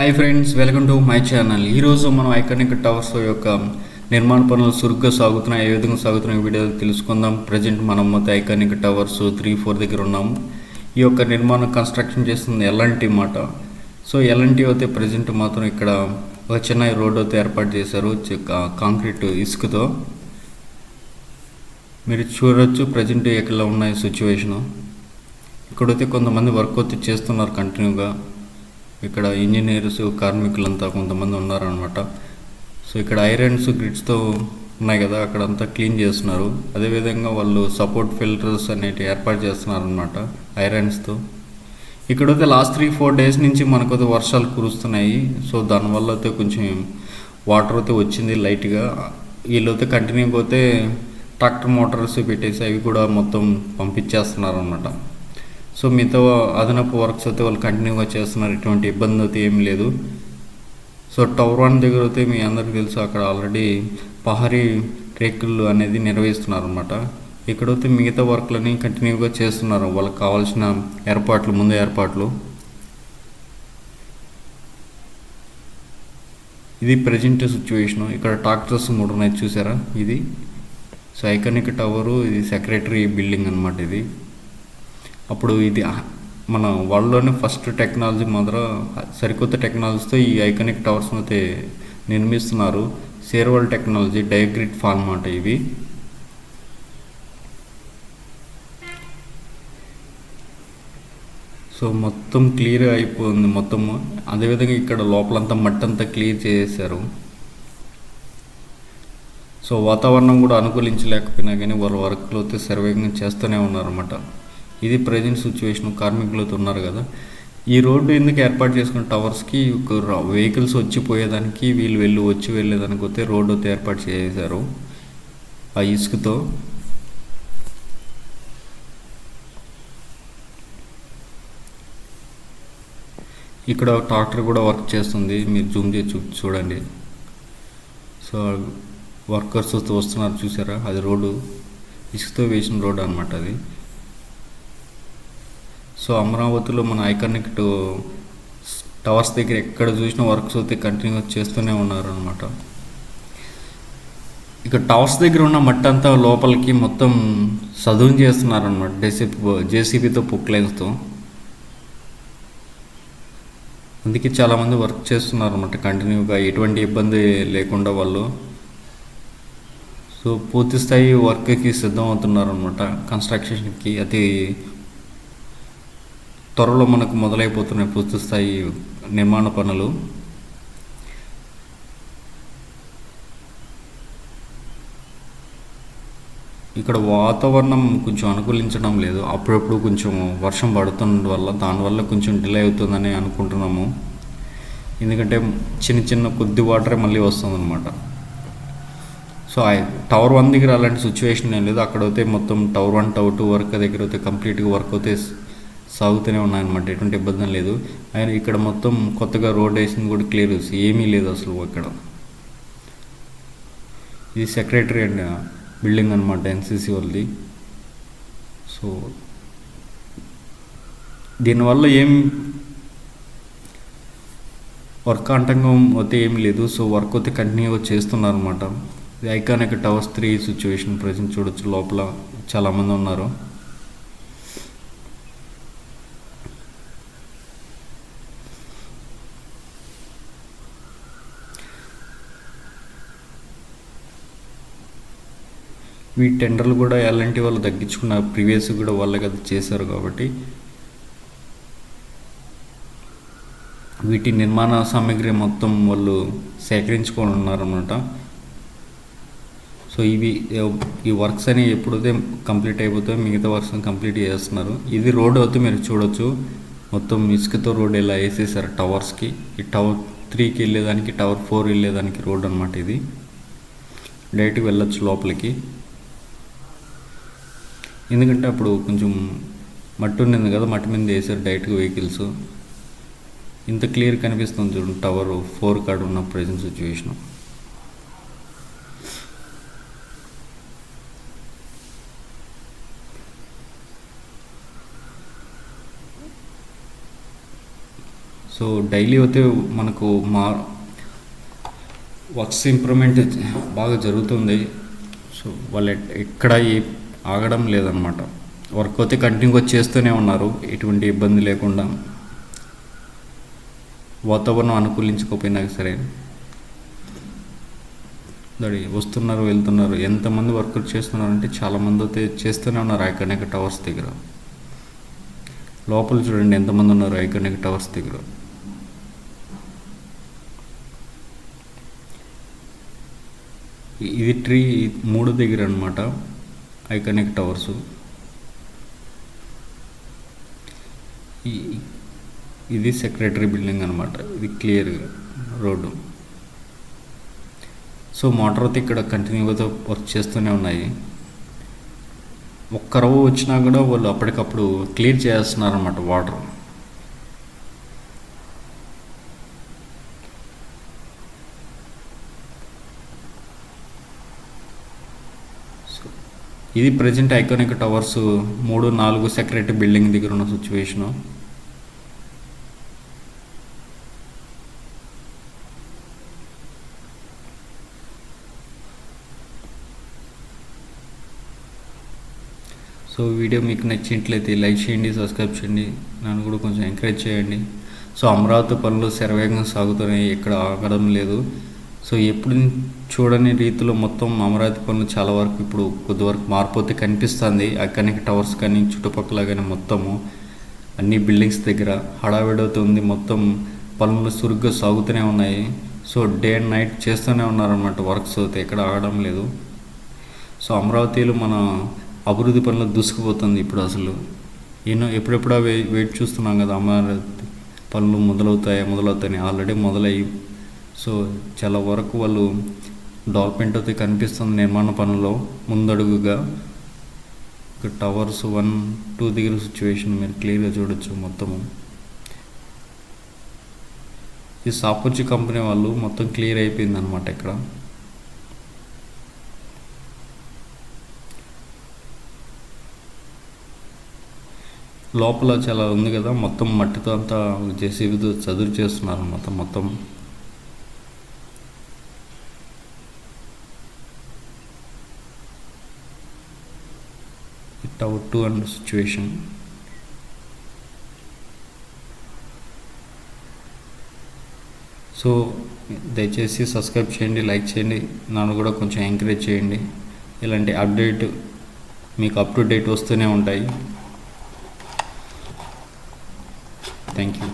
Hi friends welcome to my channel ఈరోజు మనం iconic towers యొక్క నిర్మాణ పనులు చురుగ్గా సాగుతున్నాయి. ఏ విధంగా సాగుతున్నాయి వీడియో తెలుసుకుందాం. ప్రజెంట్ మనం మొత్తం ఐకానిక్ టవర్స్ త్రీ ఫోర్ దగ్గర ఉన్నాం. ఈ యొక్క నిర్మాణం కన్స్ట్రక్షన్ చేస్తుంది ఎల్ఎన్టీ మాట. సో ఎల్ఎన్టీ అయితే ప్రజెంట్ మాత్రం ఇక్కడ ఒక చిన్న రోడ్ అయితే ఏర్పాటు చేశారు. కాంక్రీట్ ఇసుకతో. మీరు చూడొచ్చు ప్రజెంట్ ఎక్కడ ఉన్నాయి సిచ్యువేషను ఇక్కడైతే కొంతమంది వర్క్ అయితే చేస్తున్నారు కంటిన్యూగా ఇక్కడ ఇంజనీర్స్ కార్మికులంతా కొంతమంది ఉన్నారనమాట సో ఇక్కడ ఐరన్స్ గ్రిడ్స్తో ఉన్నాయి కదా అక్కడంతా క్లీన్ చేస్తున్నారు. అదేవిధంగా వాళ్ళు సపోర్ట్ ఫిల్టర్స్ అనేవి ఏర్పాటు చేస్తున్నారనమాట ఐరన్స్తో. ఇక్కడైతే లాస్ట్ త్రీ ఫోర్ డేస్ నుంచి మనకైతే వర్షాలు కురుస్తున్నాయి. సో దానివల్ల అయితే కొంచెం వాటర్ అయితే వచ్చింది లైట్గా. వీళ్ళైతే కంటిన్యూ పోతే ట్రాక్టర్ మోటార్స్ పెట్టేసి అవి కూడా మొత్తం పంపించేస్తున్నారనమాట సో మిగతా అదనపు వర్క్స్ అయితే వాళ్ళు కంటిన్యూగా చేస్తున్నారు. ఎటువంటి ఇబ్బంది అయితే ఏం లేదు. సో టవర్ వన్ దగ్గర అయితే మీ అందరికీ తెలుసు అక్కడ ఆల్రెడీ పహరీ రేకులు అనేది నిర్వహిస్తున్నారు అనమాట ఇక్కడైతే మిగతా వర్క్లని కంటిన్యూగా చేస్తున్నారు. వాళ్ళకి కావాల్సిన ఏర్పాట్లు ముందు ఏర్పాట్లు. ఇది ప్రజెంట్ సిచ్యువేషను. ఇక్కడ ట్రాక్టర్స్ మూడు ఉన్నాయి చూసారా? ఇది. సో ఐకానిక్ టవరు ఇది సెక్రటరీ బిల్డింగ్ అనమాట ఇది. అప్పుడు ఇది మన వరల్డ్లోనే ఫస్ట్ టెక్నాలజీ మాత్రం సరికొత్త టెక్నాలజీతో ఈ ఐకానిక్ టవర్స్ అయితే నిర్మిస్తున్నారు. సేర్వల్ టెక్నాలజీ డయాగ్రిడ్ ఫాల్ మాట ఇవి. సో మొత్తం క్లియర్ అయిపోయింది మొత్తం. అదేవిధంగా ఇక్కడ లోపలంతా మట్టి అంతా క్లియర్ చేసేసారు సో వాతావరణం కూడా అనుకూలించలేకపోయినా కానీ వాళ్ళ వర్క్లో అయితే సర్వేగంగా చేస్తూనే ఉన్నారన్నమాట. ఇది ప్రజెంట్ సిచ్యువేషన్ కార్మికులతో ఉన్నారు కదా. ఈ రోడ్డు ఎందుకు ఏర్పాటు చేసుకున్న టవర్స్కి వెహికల్స్ వచ్చి పోయేదానికి వీళ్ళు వెళ్ళి వచ్చి వెళ్ళేదానికి వస్తే రోడ్డు అయితే ఏర్పాటు చేశారు. ఆ ఇసుకతో. ఇక్కడ ట్రాక్టర్ కూడా వర్క్ చేస్తుంది. మీరు జూమ్ చేసి చూ చూడండి. సో వర్కర్స్ వస్తున్నారు చూసారా? అది రోడ్డు. ఇసుకతో వేసిన రోడ్డు అనమాట అది. సో అమరావతిలో మన ఐకానిక్ టవర్స్ దగ్గర ఎక్కడ చూసినా వర్క్స్ అయితే కంటిన్యూ చేస్తూనే ఉన్నారు అనమాట ఇక టవర్స్ దగ్గర ఉన్న మట్టి అంతా లోపలికి మొత్తం సదును చేస్తున్నారు అనమాట జేసీబీతో పుక్లైన్స్తో అందుకే చాలామంది వర్క్ చేస్తున్నారు అనమాట కంటిన్యూగా ఎటువంటి ఇబ్బంది లేకుండా వాళ్ళు. సో పూర్తి స్థాయి వర్క్కి సిద్ధం అవుతున్నారు అనమాట కన్స్ట్రక్షన్కి అది త్వరలో మనకు మొదలైపోతున్నాయి పూర్తి స్థాయి నిర్మాణ పనులు. ఇక్కడ వాతావరణం కొంచెం అనుకూలించడం లేదు. అప్పుడప్పుడు కొంచెం వర్షం పడుతున్న వల్ల దానివల్ల కొంచెం డిలే అవుతుందని అనుకుంటున్నాము. ఎందుకంటే చిన్న చిన్న కొద్ది వాటరే మళ్ళీ వస్తుందన్నమాట. సో ఆ టవర్ వన్ దగ్గర అలాంటి సిచ్యువేషన్ ఏం లేదు. అక్కడైతే మొత్తం tower one tower two work దగ్గర అయితే కంప్లీట్గా వర్క్ అయితే సాగుతూనే ఉన్నాయన్నమాట. ఎటువంటి ఇబ్బంది లేదు. ఆయన ఇక్కడ మొత్తం కొత్తగా రోడ్ వేసింది కూడా క్లియర్ ఏమీ లేదు అసలు ఇక్కడ. ఇది సెక్రటరీ అండ్ బిల్డింగ్ అనమాట ఎన్సీసీ వాళ్ళది. సో దీనివల్ల ఏం వర్క్ ఆటంకం అయితే ఏం లేదు. సో వర్క్ అయితే కంటిన్యూగా చేస్తున్నారు అనమాట ఇది iconic towers three situation present చూడొచ్చు. లోపల చాలామంది ఉన్నారు. ఈ టెండర్లు కూడా ఎలాంటి వాళ్ళు తగ్గించుకున్న ప్రీవియస్ కూడా వాళ్ళే కదా చేశారు కాబట్టి. వీటి నిర్మాణ సామాగ్రి మొత్తం వాళ్ళు సేకరించుకొని ఉన్నారన్నమాట. సో ఇవి ఈ వర్క్స్ అని ఎప్పుడైతే కంప్లీట్ అయిపోతాయో మిగతా వర్క్స్ కంప్లీట్ చేస్తున్నారు. ఇది రోడ్ అయితే మీరు చూడొచ్చు. మొత్తం ఇసుకతో రోడ్ ఇలా వేసేసారు టవర్స్కి. ఈ టవర్ త్రీకి వెళ్ళేదానికి టవర్ ఫోర్ వెళ్ళేదానికి రోడ్ అనమాట ఇది. డైరెక్ట్గా వెళ్ళొచ్చు లోపలికి. ఎందుకంటే అప్పుడు కొంచెం మట్టి ఉండింది కదా మట్టి మీద వేసారు డైరెక్ట్గా వెహికల్స్ ఇంత క్లియర్ కనిపిస్తుంది చూడండి టవర్ ఫోర్ కార్డ్ ఉన్న ప్రజెంట్ సిచ్యువేషన్ సో డైలీ అయితే మనకు మా వర్క్స్ ఇంప్రూవ్మెంట్ బాగా జరుగుతుంది. సో వాళ్ళు ఎక్కడ ఏ ఆగడం లేదనమాట వర్క్ అయితే కంటిన్యూగా చేస్తూనే ఉన్నారు ఎటువంటి ఇబ్బంది లేకుండా. వాతావరణం అనుకూలించకపోయినా సరే. దడి వస్తున్నారు వెళ్తున్నారు. ఎంతమంది వర్కర్ చేస్తున్నారు అంటే చాలామంది అయితే చేస్తూనే ఉన్నారు ఐకానిక్ టవర్స్ దగ్గర. లోపల చూడండి ఎంతమంది ఉన్నారు ఐకానిక్ టవర్స్ దగ్గర. ఇది ట్రీ మూడు దగ్గర అనమాట ఐకానిక్ టవర్స్ ఇది సెక్రటరీ బిల్డింగ్ అనమాట ఇది క్లియర్ రోడ్డు. సో మోటార్ అయితే ఇక్కడ కంటిన్యూగా వర్క్ చేస్తూనే ఉన్నాయి. ఒక్క రవ్వ వచ్చినా కూడా వాళ్ళు అప్పటికప్పుడు క్లియర్ చేస్తున్నారు అనమాట వాటర్. సో ఇది ప్రజెంట్ ఐకానిక్ టవర్స్ మూడు నాలుగు సెక్రటరీ బిల్డింగ్ దగ్గర ఉన్న సిచ్యువేషను సో వీడియో మీకు నచ్చినట్లయితే లైక్ చేయండి సబ్స్క్రైబ్ చేయండి. నన్ను కూడా కొంచెం ఎంకరేజ్ చేయండి. సో అమరావతి పనులు శరవేగంగా సాగుతున్నాయి. ఇక్కడ ఆగడం లేదు. సో ఎప్పుడు చూడని రీతిలో మొత్తం అమరావతి పనులు చాలా వరకు ఇప్పుడు కొద్ది వరకు మార్పు అయితే కనిపిస్తుంది. అక్కడికి టవర్స్ కానీ చుట్టుపక్కల కానీ మొత్తము అన్ని బిల్డింగ్స్ దగ్గర హడావిడవుతుంది. మొత్తం పనులు సురుగ్గా సాగుతూనే ఉన్నాయి. సో డే అండ్ నైట్ చేస్తూనే ఉన్నారన్నమాట వర్క్స్ అయితే. ఎక్కడ ఆగడం లేదు. సో అమరావతిలో మన అభివృద్ధి పనులు దూసుకుపోతుంది ఇప్పుడు అసలు. ఎన్నో ఎప్పుడెప్పుడో వే వెయిట్ చూస్తున్నాం కదా అమరావతి పనులు మొదలవుతాయి మొదలవుతాయని ఆల్రెడీ మొదలయ్యి. సో చాలా వరకు వాళ్ళు డెవలప్మెంట్ అయితే కనిపిస్తుంది నిర్మాణ పనుల్లో ముందడుగుగా ఇక టవర్స్ వన్ టూ దగ్గర సిచ్యువేషన్ మీరు క్లియర్గా చూడొచ్చు మొత్తము. ఈ సాపర్చి కంపెనీ వాళ్ళు మొత్తం క్లియర్ అయిపోయింది అనమాట ఇక్కడ. లోపల చాలా ఉంది కదా మొత్తం మట్టితో అంతా జేసీబీతో చదురు చేస్తున్నారు మొత్తం మొత్తం. Tower two and situation so దయచేసి సబ్స్క్రైబ్ చేయండి లైక్ చేయండి నన్ను కూడా కొంచెం ఎంకరేజ్ చేయండి. ఇలాంటి అప్డేట్ మీకు అప్ టు డేట్ వస్తూనే ఉంటాయి. Thank you